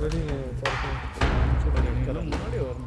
Already முன்னாடி வரணும்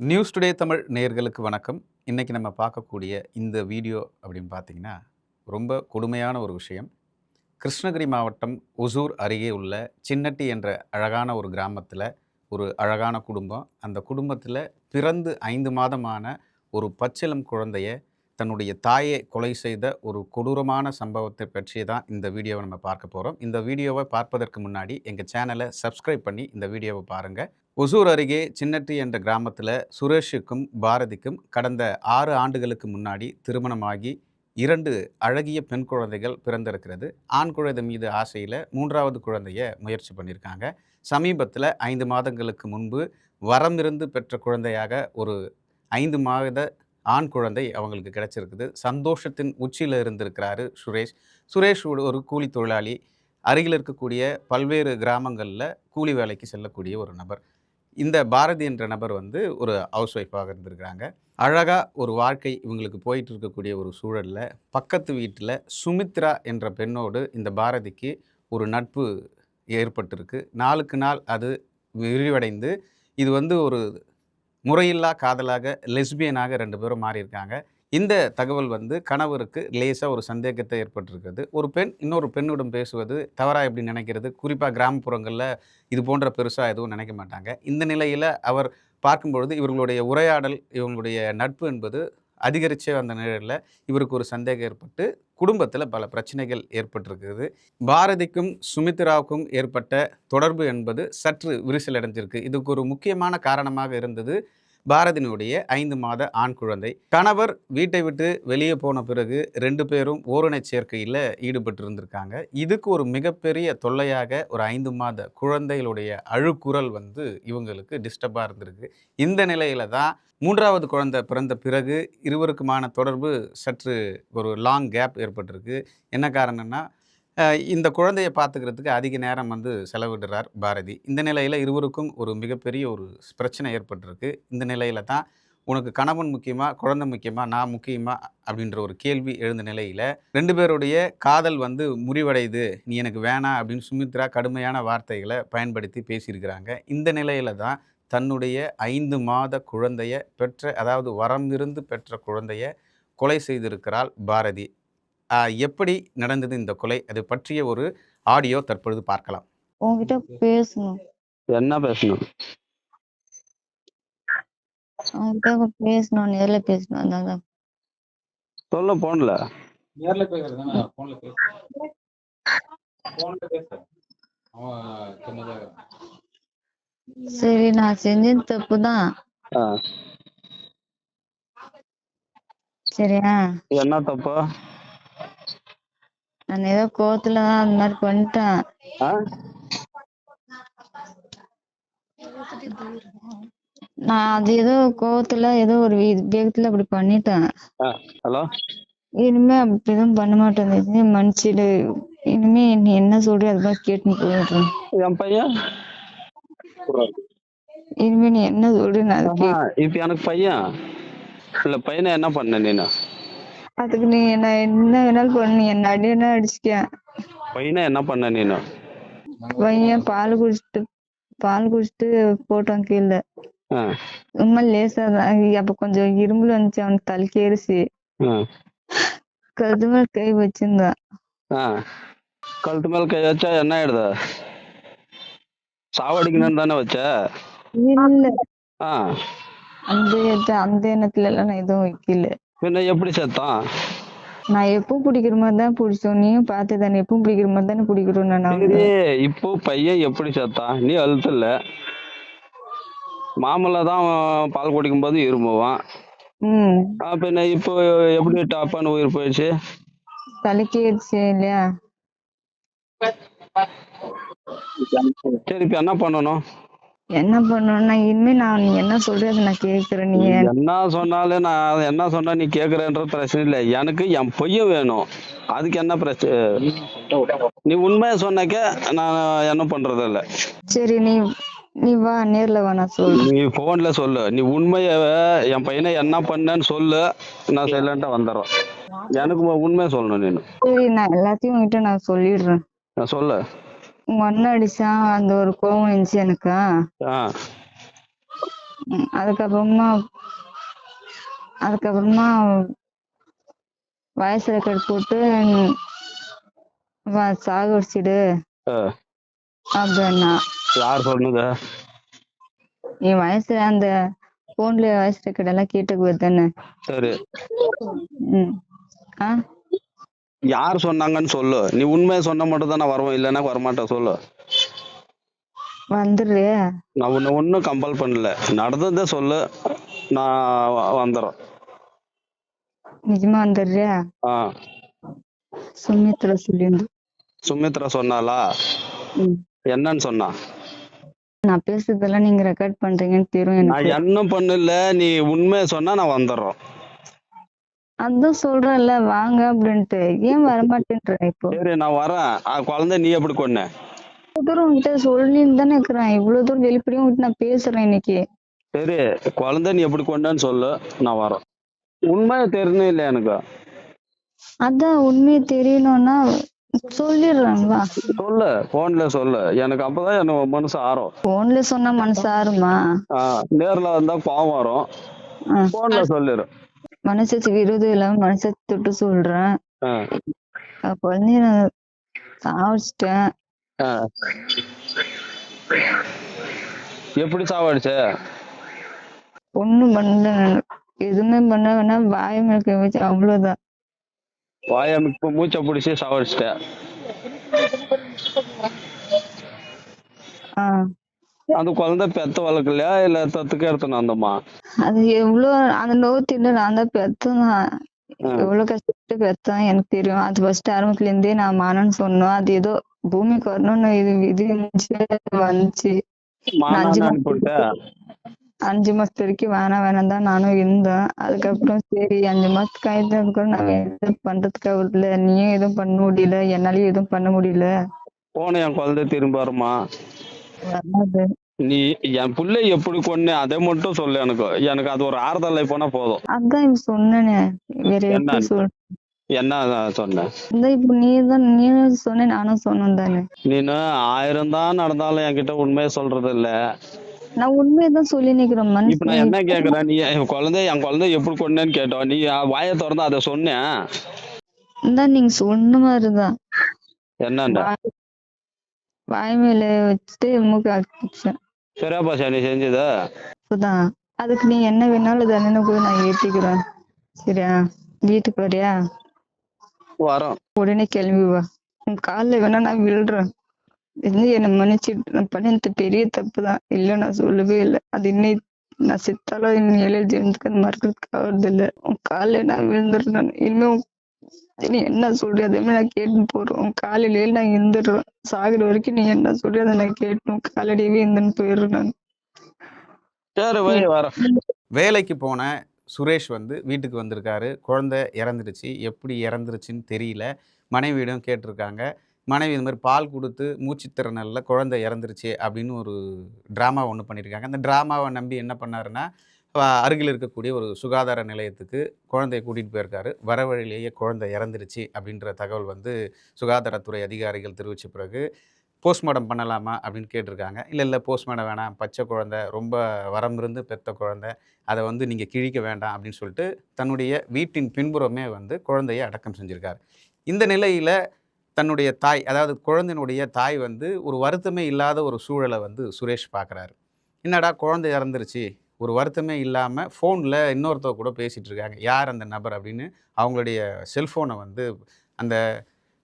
news today Tamil நேர்களுக்கு வணக்கம். இன்றைக்கி நம்ம பார்க்கக்கூடிய இந்த வீடியோ அப்படின்னு பார்த்தீங்கன்னா ரொம்ப கொடுமையான ஒரு விஷயம். கிருஷ்ணகிரி மாவட்டம் ஒசூர் அருகே உள்ள சின்னட்டி என்ற அழகான ஒரு கிராமத்தில் ஒரு அழகான குடும்பம். அந்த குடும்பத்தில் பிறந்து ஐந்து மாதமான ஒரு பச்சிளம் குழந்தைய தன்னுடைய தாயை கொலை செய்த ஒரு கொடூரமான சம்பவத்தை பற்றி தான் இந்த வீடியோவை நம்ம பார்க்க போகிறோம் இந்த வீடியோவை பார்ப்பதற்கு முன்னாடி எங்கள் சேனலை சப்ஸ்கிரைப் பண்ணி இந்த வீடியோவை பாருங்கள் ஒசூர் அருகே சின்னட்டி என்ற கிராமத்தில் சுரேஷுக்கும் பாரதிக்கும் கடந்த ஆறு ஆண்டுகளுக்கு முன்னாடி திருமணமாகி இரண்டு அழகிய பெண் குழந்தைகள் பிறந்திருக்கிறது. ஆண் குழந்தை மீது ஆசையில் மூன்றாவது குழந்தைய முயற்சி பண்ணியிருக்காங்க சமீபத்தில் ஐந்து மாதங்களுக்கு முன்பு வரமிருந்து பெற்ற குழந்தையாக ஒரு ஐந்து மாத ஆண் குழந்தை அவங்களுக்கு கிடைச்சிருக்குது. சந்தோஷத்தின் உச்சியில் இருந்திருக்கிறாரு சுரேஷ். சுரேஷ் ஒரு- ஒரு கூலி தொழிலாளி. அருகில் இருக்கக்கூடிய பல்வேறு கிராமங்களில் கூலி வேலைக்கு செல்லக்கூடிய ஒரு நபர். இந்த பாரதி என்ற நபர் வந்து ஒரு ஹவுஸ் ஒய்ஃபாக இருந்திருக்கிறாங்க. அழகாக ஒரு வாழ்க்கை இவங்களுக்கு போயிட்டு இருக்கக்கூடிய ஒரு சூழலில் பக்கத்து வீட்டில் சுமித்ரா என்ற பெண்ணோடு இந்த பாரதிக்கு ஒரு நட்பு ஏற்பட்டிருக்கு. நாளுக்கு நாள் அது விரிவடைந்து இது வந்து ஒரு முறையில்லா காதலாக லெஸ்பியனாக ரெண்டு பேரும் மாறியிருக்காங்க. இந்த தகவல் வந்து கணவருக்கு லேசாக ஒரு சந்தேகத்தை ஏற்பட்டிருக்கிறது. ஒரு பெண் இன்னொரு பெண்ணிடம் பேசுவது தவறாக எப்படி நினைக்கிறது? குறிப்பாக கிராமப்புறங்களில் இது போன்ற பெருசாக எதுவும் நினைக்க மாட்டாங்க. இந்த நிலையில் அவர் பார்க்கும்பொழுது இவர்களுடைய உரையாடல் இவங்களுடைய நட்பு என்பது அதிகரித்த அந்த நிலையில் இவருக்கு ஒரு சந்தேகம் ஏற்பட்டு குடும்பத்தில் பல பிரச்சனைகள் ஏற்பட்டிருக்குது பாரதிக்கும் சுமித்ராவுக்கும் ஏற்பட்ட தொடர்பு என்பது சற்று விரிசல் அடைஞ்சிருக்கு இதுக்கு ஒரு முக்கியமான காரணமாக இருந்தது பாரதினுடைய ஐந்து மாத ஆண் குழந்தை. கணவர் வீட்டை விட்டு வெளியே போன பிறகு ரெண்டு பேரும் ஓரணை சேர்க்கையில் ஈடுபட்டு இருந்திருக்காங்க இதுக்கு ஒரு மிகப்பெரிய தொல்லையாக ஒரு ஐந்து மாத குழந்தைகளுடைய அழுக்குரல் வந்து இவங்களுக்கு டிஸ்டர்பாக இருந்திருக்கு. இந்த நிலையில தான் மூன்றாவது குழந்தை பிறந்த பிறகு இருவருக்குமான தொடர்பு சற்று ஒரு லாங் கேப் ஏற்பட்டிருக்கு. என்ன காரணம்னா இந்த குழந்தையை பார்த்துக்கிறதுக்கு அதிக நேரம் வந்து செலவிடுறார் பாரதி. இந்த நிலையில் இருவருக்கும் ஒரு மிகப்பெரிய ஒரு பிரச்சனை ஏற்பட்டிருக்கு. இந்த நிலையில் தான் உனக்கு கணவன் முக்கியமாக குழந்தை முக்கியமாக நான் முக்கியமாக அப்படின்ற ஒரு கேள்வி எழுந்த நிலையில் ரெண்டு பேருடைய காதல் வந்து முறிவடையுது நீ எனக்கு வேணாம் அப்படின்னு சுமித்ரா கடுமையான வார்த்தைகளை பயன்படுத்தி பேசியிருக்கிறாங்க. இந்த நிலையில் தான் தன்னுடைய ஐந்து மாத குழந்தைய பெற்ற அதாவது வரம் இருந்து பெற்ற குழந்தைய கொலை செய்திருக்கிறாள் பாரதி. எப்படி நடந்தது இந்த கொலை? அது பற்றிய ஒரு ஆடியோ தற்பொழுது பார்க்கலாம். உன்கிட்ட பேசணும். என்ன பேசணும்? அவன்கிட்ட பேசணும் நேர்ல பேசணும் அதான் சொல்ல போன்ல. நேர்ல பேச. பேச. சரி நான் செஞ்சது தப்பு தான். ஆ, சரியா? என்ன தப்பு? நான் ஏதோ கோவத்துல தான் அந்த மாதிரி பண்ணிட்டேன்? நான் அது ஏதோ கோவத்துல ஏதோ ஒரு வேகத்துல அப்படி பண்ணிட்டேன். ஹலோ? இனிமே அப்படி எதுவும் பண்ண மாட்டேன். மன்னிச்சிடு. இனிமே நீ என்ன சொல்றியோ அது மாதிரி கேட்டு போயிடுறேன். என் பையன்? இனிமே நீ என்ன சொல்ற நான் இப்ப எனக்கு பையன். இல்ல பையனை என்ன பண்ண நீனு? அதுக்கு நீ என்ன என்ன வேணாலும் பண்ணு. என்ன அடி வேணா அடிச்சுக்க? பையனை என்ன பண்ண நீனு பையன் பால் குடிச்சிட்டு பால் குடிச்சிட்டு போட்டான் கீழே. ஆ, சும்மா லேசா தான் அப்ப கொஞ்சம் இரும்புல வந்துச்சு அவனுக்கு தலைக்கு ஏறிச்சு. ஆ, கழுத்து மேல கை வச்சிருந்தான் ஆ. கழுத்து மேல கை வச்சா என்ன ஆயிடுது? சாவடிக்கணும்னு தானே வச்ச? இல்ல. ஆ. அந்த எண்ண- அந்த எண்ணத்துல எல்லாம் நான் எதுவும் வைக்கல. பின்ன எப்படி செத்தான்? நான் எப்பவும் பிடிக்கிற மாதிரி தான் பிடிச்சோம். நீயும் பார்த்து தானே எப்பவும் பிடிக்கிற மாதிரி தானே பிடிக்கிறோம் நான் இப்போ பையன் எப்படி செத்தான்? நீ அழுத்தல. மாமல்ல தான் பால் குடிக்கும் போது இருமுவான். பின்ன இப்போ எப்படி டாப்பான உயிர் போயிடுச்சு? தலைக்கு ஏறிச்சு இல்லையா? சரி இப்ப என்ன பண்ணணும்? என்ன பண்ணணும்னா இனிமே நான் நீ என்ன சொல்ற அதை நான் கேக்குறேன் நீ என்ன சொன்னாலும் நான் என்ன சொன்னா நீ கேக்குறேன்ற பிரச்சனை இல்லை. எனக்கு என் பையன் வேணும். அதுக்கு என்ன பிரச்சனை நீ உண்மையை சொன்னாக்க நான் என்ன பண்றது இல்ல. சரி நீ நீ வா நேர்ல வா நான் சொல்றேன். நீ போன்ல சொல்லு. நீ உண்மைய என் பையனை என்ன பண்ணேன்னு சொல்லு. நான் சைலண்டா வந்துடுறேன். எனக்கு உண்மையை சொல்லணும் நீனு. சரி நான் எல்லாத்தையும் உங்ககிட்ட நான் சொல்லிடுறேன். நான் சொல்லு. உங்க அண்ணன் அடிச்சான் அந்த ஒரு கோவம் இருந்துச்சு எனக்கு. அதுக்கப்புறமா அதுக்கப்புறமா வயசு ரெக்கார்ட் போட்டு சாகடிச்சிடு ஆ. அப்படின்னா. யார் சொன்னது? நீ வயசுல அந்த போன்ல வயசு ரெக்கார்ட் எல்லாம் கேட்டுக்கு தானே சரி. ம். ஆ? யார் சொன்னாங்கன்னு சொல்லு. நீ உண்மையை சொன்ன மட்டும் தான் நான் வருவேன் இல்லைன்னா வரமாட்டேன் சொல்லு. வந்துடுறே நான் உன்னை ஒன்றும் கம்பல் பண்ணல. நடந்ததை சொல்லு. நான் வந்துடுறேன் நிஜமா வந்துடுறே ஆ. சுமித்ரா சொல்லியிருந்து சுமித்ரா சொன்னாளா? ம். என்னன்னு சொன்னா? நான் பேசுறதெல்லாம் நீங்க ரெக்கார்ட் பண்றீங்கன்னு தெரியும் நான் என்ன பண்ணல நீ உண்மையை சொன்னா நான் வந்துடுறோம் அதான் சொல்றேன்ல வாங்க அப்படின்ட்டு. ஏன் வரமாட்டேன்ற இப்போ? சரி நான் வரேன். குழந்தை நீ எப்படி கொன்ன? இவ்வளவு தூரம் உங்ககிட்ட சொல்லின்னு தானே இருக்கிறேன். இவ்வளவு தூரம் வெளிப்படையும் உங்ககிட்ட நான் பேசுறேன் இன்னைக்கு. சரி குழந்தை நீ எப்படி கொண்டேன்னு சொல்லு. நான் வரேன். உண்மையை தெரியணும் இல்லை எனக்கு? அதான் உண்மையை தெரியணும்னா சொல்லிடுறேன் வா. சொல்லு போன்ல சொல்லு. எனக்கு அப்பதான் எனக்கு மனசு ஆறும். போன்ல சொன்னா மனசு ஆறுமா? நேர்ல வந்தா பாவம் வரும். போன்ல சொல்லிடு. மனசாட்சி விரோதம் இல்லாம மனசாட்சி தொட்டு சொல்றேன். வந்து நான் சாவடிச்சிட்டேன். ஆ. எப்படி சாவடிச்ச? ஒண்ணும் பண்ணல. எதுவுமே பண்ண வேணாம். வாய் மேல வச்சு அவ்வளவுதான். வாய இப்ப மூச்சை பிடிச்சி சாவடிச்சிட்ட ஆஹ் அந்த குழந்தை பெத்த வளர்க்கலையா இல்ல தத்துக்கு எடுத்துன்னு வந்தோமா அது எவ்வளவு அந்த தின்னு நான் தான் பெத்தேன். எவ்வளவு கஷ்டப்பட்டு பெத்தேன். எனக்கு தெரியும். அது ஃபர்ஸ்ட் ஆரம்பத்துல இருந்தே நான் மானன்னு சொன்னோம். அது ஏதோ பூமிக்கு வரணும்னு இது இது வந்துச்சு. அஞ்சு அஞ்சு மாசத்து வரைக்கும் வேணாம் வேணாம் தான் நானும் இருந்தேன். அதுக்கப்புறம் சரி அஞ்சு மாசத்துக்கு ஆயிட்டு கூட நான் எதுவும் பண்றதுக்காக இல்ல நீயும் எதுவும் பண்ண முடியல. என்னாலயும் எதுவும் பண்ண முடியல. போன என் குழந்தை திரும்ப வருமா? வராது. நீ என் புள்ளை எப்படி கொன்னு அதை மட்டும் சொல்லு எனக்கு. எனக்கு அது ஒரு ஆறுதலை போனா போதும். அதான் சொன்னேனே. வேற என்ன? என்ன அதான் இப்ப நீ தான் நீயும் சொன்ன நானும் சொன்னேன் தானே. நீனு ஆயிரம் தான் நடந்தாலும் என்கிட்ட உண்மையை சொல்றது இல்ல நான் உண்மையதான் சொல்லி நிக்கிறேன் இப்ப நான் என்ன கேக்குறேன்? நீ என் குழந்தை என் குழந்தை எப்படி கொன்னேன்னு கேட்டோம். நீ வாயை திறந்து அதை சொன்னேன் தான் நீங்க சொன்ன மாதிரிதான் என்னண்டா? வாய் மேல வச்சுட்டு மூக்கு அடிச்சேன் சரியாப்பா சார் நீ செஞ்சது? இப்பதான் அதுக்கு நீ என்ன வேணாலும் தானே கூட நான் ஏத்திக்கிறேன். சரியா? வீட்டுக்கு வரியா? வரோம். உடனே கிளம்பி வா. உன் காலில் வேணா நான் விழுறேன். இது என்னை மன்னிச்சிட்டு நான் பண்ணது பெரிய தப்பு தான் இல்லை நான் சொல்லவே இல்லை. அது இன்னும் நான் செத்தாலும் இன்னும் ஜென்மத்துக்கு அது மறக்கிறதுக்கு ஆகுறது இல்லை உன் காலில் நான் விழுந்துடுறேன். நான் இனிமே உன் நீ என்ன சொல்றியோ அதே மாதிரி நான் கேட்டு உன் காலையிலே நான் இருந்துடுறேன் சாகுற வரைக்கும் நீ என்ன சொல்றியோ அதை நான் கேட்டணும் காலடியவே இருந்துன்னு போயிடுறேன் நான். வேலைக்கு போன சுரேஷ் வந்து வீட்டுக்கு வந்திருக்காரு. குழந்தை இறந்துருச்சு. எப்படி இறந்துருச்சுன்னு தெரியல. மனைவியிடம் கேட்டிருக்காங்க. மனைவி இந்த மாதிரி பால் கொடுத்து மூச்சுத்திறனில் குழந்தை இறந்துருச்சு அப்படின்னு ஒரு ட்ராமா ஒன்று பண்ணியிருக்காங்க அந்த ட்ராமாவை நம்பி என்ன பண்ணாருன்னா அருகில் இருக்கக்கூடிய ஒரு சுகாதார நிலையத்துக்கு குழந்தைய கூட்டிகிட்டு போயிருக்காரு. வர வழியிலேயே குழந்தை இறந்துருச்சு அப்படின்ற தகவல் வந்து சுகாதாரத்துறை அதிகாரிகள் தெரிவித்த பிறகு போஸ்ட்மார்ட்டம் பண்ணலாமா? அப்படின்னு கேட்டிருக்காங்க. இல்லை இல்லை போஸ்ட்மார்ட்டம் வேணாம். பச்சை குழந்தை ரொம்ப வரமிருந்து பெத்த குழந்தை. அதை வந்து நீங்கள் கிழிக்க வேண்டாம். அப்படின்னு சொல்லிட்டு தன்னுடைய வீட்டின் பின்புறமே வந்து குழந்தையை அடக்கம் செஞ்சுருக்கார். இந்த நிலையில் தன்னுடைய தாய் அதாவது குழந்தையினுடைய தாய் வந்து ஒரு வருத்தமே இல்லாத ஒரு சூழலை வந்து சுரேஷ் பார்க்குறாரு என்னடா குழந்தை இறந்துருச்சு. ஒரு வருத்தமே இல்லாமல் ஃபோனில் இன்னொருத்தவ கூட பேசிகிட்டு இருக்காங்க. யார் அந்த நபர் அப்படின்னு அவங்களுடைய செல்ஃபோனை வந்து அந்த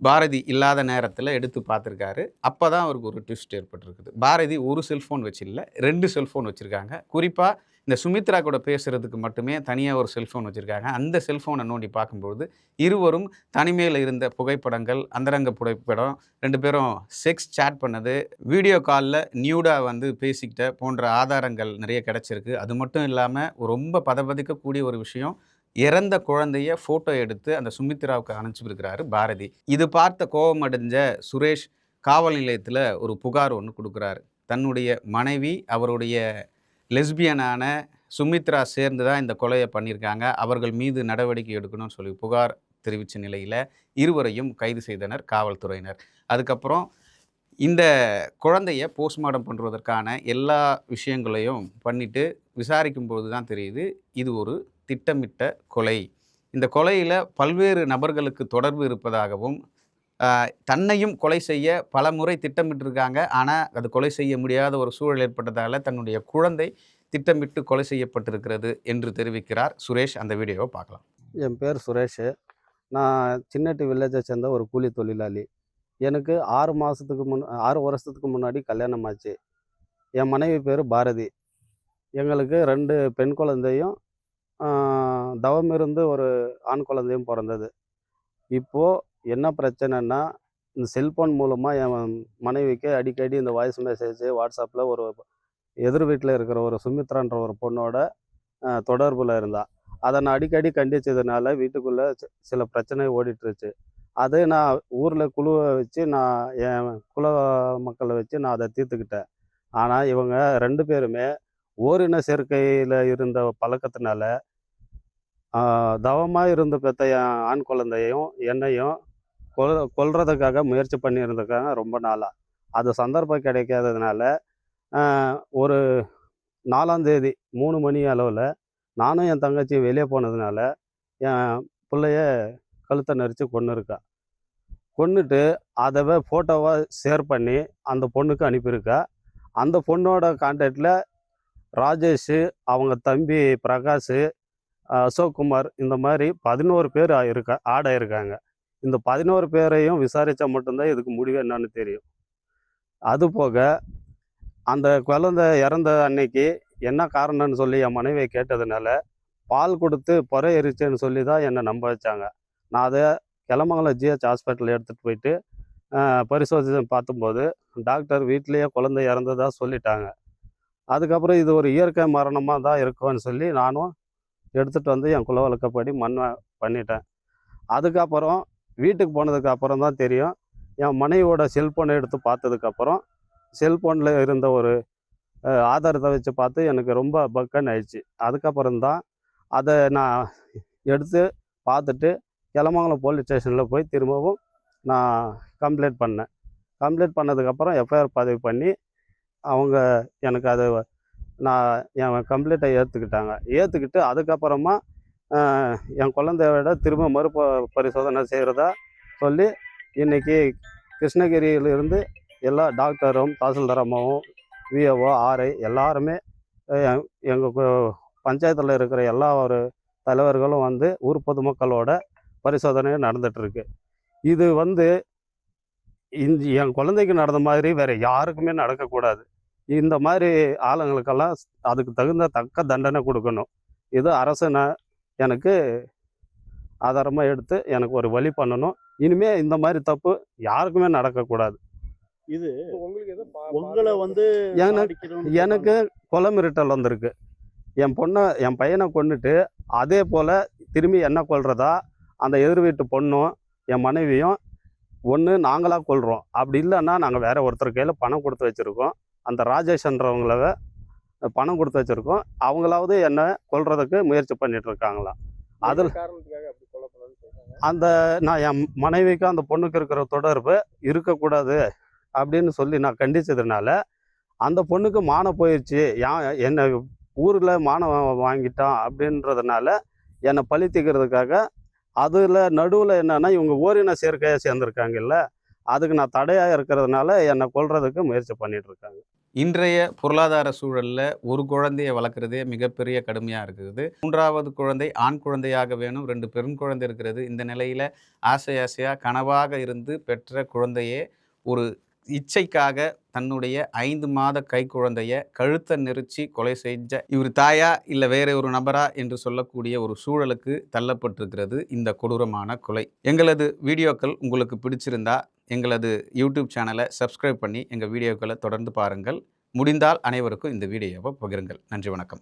பாரதி இல்லாத நேரத்தில் எடுத்து பார்த்துருக்காரு அப்போ தான் அவருக்கு ஒரு ட்விஸ்ட் ஏற்பட்டிருக்குது. பாரதி ஒரு செல்ஃபோன் வச்சில்ல ரெண்டு செல்ஃபோன் வச்சுருக்காங்க. குறிப்பாக இந்த சுமித்ரா கூட பேசுகிறதுக்கு மட்டுமே தனியாக ஒரு செல்ஃபோன் வச்சுருக்காங்க. அந்த செல்ஃபோனை நோண்டி பார்க்கும்பொழுது இருவரும் தனிமையில் இருந்த புகைப்படங்கள் அந்தரங்க புகைப்படம் ரெண்டு பேரும் செக்ஸ் சேட் பண்ணது வீடியோ காலில் நியூடாக வந்து பேசிக்கிட்ட போன்ற ஆதாரங்கள் நிறைய கிடச்சிருக்கு. அது மட்டும் இல்லாமல் ரொம்ப பதபதிக்கக்கூடிய ஒரு விஷயம் இறந்த குழந்தைய ஃபோட்டோ எடுத்து அந்த சுமித்ராவுக்கு அனுப்பிச்சிருக்கிறாரு பாரதி. இது பார்த்த கோபம் அடைஞ்ச சுரேஷ் காவல் நிலையத்தில் ஒரு புகார் ஒன்று கொடுக்குறாரு. தன்னுடைய மனைவி அவருடைய லெஸ்பியனான சுமித்ரா சேர்ந்து தான் இந்த கொலையை பண்ணியிருக்காங்க. அவர்கள் மீது நடவடிக்கை எடுக்கணும்னு சொல்லி புகார் தெரிவித்த நிலையில் இருவரையும் கைது செய்தனர் காவல்துறையினர். அதுக்கப்புறம் இந்த குழந்தைய போஸ்ட்மார்ட்டம் பண்ணுவதற்கான எல்லா விஷயங்களையும் பண்ணிவிட்டு விசாரிக்கும் போது தான் தெரியுது இது ஒரு திட்டமிட்ட கொலை. இந்த கொலையில் பல்வேறு நபர்களுக்கு தொடர்பு இருப்பதாகவும் தன்னையும் கொலை செய்ய பல முறை திட்டமிட்டிருக்காங்க. ஆனால் அது கொலை செய்ய முடியாத ஒரு சூழல் ஏற்பட்டதால் தன்னுடைய குழந்தை திட்டமிட்டு கொலை செய்யப்பட்டிருக்கிறது என்று தெரிவிக்கிறார் சுரேஷ். அந்த வீடியோவை பார்க்கலாம். என் பேர் சுரேஷ். நான் சின்னட்டு வில்லேஜை சேர்ந்த ஒரு கூலி தொழிலாளி. எனக்கு ஆறு மாதத்துக்கு முன் ஆறு வருஷத்துக்கு முன்னாடி கல்யாணம் ஆச்சு. என் மனைவி பேர் பாரதி. எங்களுக்கு ரெண்டு பெண் குழந்தையும் தவம் இருந்து ஒரு ஆண் குழந்தையும் பிறந்தது. இப்போது என்ன பிரச்சனைன்னா இந்த செல்ஃபோன் மூலமாக என் மனைவிக்கு அடிக்கடி இந்த வாய்ஸ் மெசேஜ் வாட்ஸ்அப்பில் ஒரு எதிர் வீட்டில் இருக்கிற ஒரு சுமித்ரான்ற ஒரு பொண்ணோட தொடர்பில் இருந்தா. அதை நான் அடிக்கடி கண்டிச்சதுனால வீட்டுக்குள்ளே சில பிரச்சனை ஓடிட்டுருச்சு. அதே நான் ஊரில் குழுவை வச்சு நான் என் குல மக்களை வச்சு நான் அதை தீர்த்துக்கிட்டேன். ஆனால் இவங்க ரெண்டு பேருமே ஓரின சேர்க்கையில் இருந்த பழக்கத்தினால தவமாக இருந்த பெத்த என் ஆண் குழந்தையும் என்னையும் கொல் கொல்றதுக்காக முயற்சி பண்ணியிருந்திருக்காங்க ரொம்ப நாளாக அது சந்தர்ப்பம் கிடைக்காததுனால ஒரு நாலாம் தேதி மூணு மணி அளவில் நானும் என் தங்கச்சி வெளியே போனதுனால என் பிள்ளைய கழுத்தை நெரிச்சு கொன்று இருக்கா. கொன்னுட்டு அதை ஃபோட்டோவாக ஷேர் பண்ணி அந்த பொண்ணுக்கு அனுப்பியிருக்கா. அந்த பொண்ணோட கான்டாக்டில் ராஜேஷ் அவங்க தம்பி பிரகாஷ் அசோக் குமார் இந்த மாதிரி பதினோரு பேர் இருக்கா ஆட இருக்காங்க இந்த பதினோரு பேரையும் விசாரித்தா மட்டும்தான் இதுக்கு முடிவு என்னன்னு தெரியும். அது போக அந்த குழந்தை இறந்த அன்னைக்கு என்ன காரணம்னு சொல்லி என் மனைவியை கேட்டதுனால பால் கொடுத்து புற எரிச்சேன்னு சொல்லி தான் என்னை நம்ப வச்சாங்க. நான் அதை கிளமங்கலம் ஜிஹெச் ஹாஸ்பிட்டல் எடுத்துகிட்டு போயிட்டு ஆஹ், பரிசோதனை பார்த்தும்போது டாக்டர் வீட்டிலேயே குழந்தை இறந்ததா சொல்லிட்டாங்க. அதுக்கப்புறம் இது ஒரு இயற்கை மரணமாக தான் இருக்கும்னு சொல்லி நானும் எடுத்துகிட்டு வந்து என் குலவழக்கப்படி மண் மண்ணை பண்ணிட்டேன். அதுக்கப்புறம் வீட்டுக்கு போனதுக்கு அப்புறம் தான் தெரியும். என் மனைவியோட செல்ஃபோனை எடுத்து பார்த்ததுக்கப்புறம் செல்ஃபோனில் இருந்த ஒரு ஆதாரத்தை வச்சு பார்த்து எனக்கு ரொம்ப பக்கன் ஆயிடுச்சு. அதுக்கப்புறம் தான் அதை நான் எடுத்து பார்த்துட்டு கிளமங்கலம் போலீஸ் ஸ்டேஷனில் போய் திரும்பவும் நான் கம்ப்ளைண்ட் பண்ணேன். கம்ப்ளைண்ட் பண்ணதுக்கப்புறம் எஃப்ஐஆர் பதிவு பண்ணி அவங்க எனக்கு அதை நான் என் கம்ப்ளைண்ட்டை ஏற்றுக்கிட்டாங்க ஏற்றுக்கிட்டு அதுக்கப்புறமா என் குழந்தையோட திரும்ப மறுப பரிசோதனை செய்கிறதா சொல்லி இன்னைக்கு கிருஷ்ணகிரியிலிருந்து எல்லா டாக்டரும் தாசில்தார் அம்மாவும் ஆர்ஐ எல்லாருமே எங்கள் பஞ்சாயத்தில் இருக்கிற எல்லா ஒரு தலைவர்களும் வந்து ஊர் பொதுமக்களோட பரிசோதனை நடந்துகிட்ருக்கு இது வந்து இந்த என் குழந்தைக்கு நடந்த மாதிரி வேறு யாருக்குமே நடக்கக்கூடாது. இந்த மாதிரி ஆளுங்களுக்கெல்லாம் அதுக்கு தகுந்த தக்க தண்டனை கொடுக்கணும். இது அரசு நான் எனக்கு ஆதாரமாக எடுத்து எனக்கு ஒரு வழி பண்ணணும். இனிமே இந்த மாதிரி தப்பு யாருக்குமே நடக்கக்கூடாது. இது உங்களை வந்து எனக்கு- கொலை மிரட்டல் வந்திருக்கு. என் பொண்ணை என் பையனை கொன்னுட்டு அதே போல் திரும்பி என்ன கொல்றதா? அந்த எதிர் வீட்டு பொண்ணும் என் மனைவியும் ஒன்று நாங்களாக கொள்கிறோம் அப்படி இல்லைன்னா நாங்கள் வேற ஒருத்தர் கையில் பணம் கொடுத்து வச்சுருக்கோம். அந்த ராஜேஷ்ன்றவங்கள பணம் கொடுத்து வச்சுருக்கோம். அவங்களாவது என்னை கொல்றதுக்கு முயற்சி பண்ணிட்டு இருக்காங்களாம் அதில் அந்த நான் என் மனைவிக்கும் அந்த பொண்ணுக்கு இருக்கிற தொடர்பு இருக்கக்கூடாது அப்படின்னு சொல்லி நான் கண்டிச்சதுனால அந்த பொண்ணுக்கு மானம் போயிடுச்சு என்னை ஊரில் மானம் வாங்கிட்டான் அப்படின்றதுனால என்னை பழி தீர்க்கறதுக்காக அதில் நடுவில் என்னன்னா இவங்க ஓரின சேர்க்கையாக சேர்ந்துருக்காங்கல்ல அதுக்கு நான் தடையாக இருக்கிறதுனால என்னை கொல்றதுக்கு முயற்சி பண்ணிட்டு இருக்காங்க. இன்றைய பொருளாதார சூழலில் ஒரு குழந்தையை வளர்க்குறதே மிகப்பெரிய கடுமையாக இருக்குது. மூன்றாவது குழந்தை ஆண் குழந்தையாக வேணும் ரெண்டு பெண் குழந்தை இருக்கிறது. இந்த நிலையில் ஆசை ஆசையாக கனவாக இருந்து பெற்ற குழந்தையே ஒரு இச்சைக்காக தன்னுடைய ஐந்து மாத கை குழந்தைய கழுத்தை நெரிச்சு கொலை செஞ்ச இவர் தாயா இல்லை வேற ஒரு நபரா என்று சொல்லக்கூடிய ஒரு சூழலுக்கு தள்ளப்பட்டிருக்கிறது இந்த கொடூரமான கொலை. எங்களது வீடியோக்கள் உங்களுக்கு பிடிச்சிருந்தா எங்களது யூடியூப் சேனலை சப்ஸ்கிரைப் பண்ணி எங்கள் வீடியோக்களை தொடர்ந்து பாருங்கள். முடிந்தால் அனைவருக்கும் இந்த வீடியோவை பகிருங்கள். நன்றி வணக்கம்.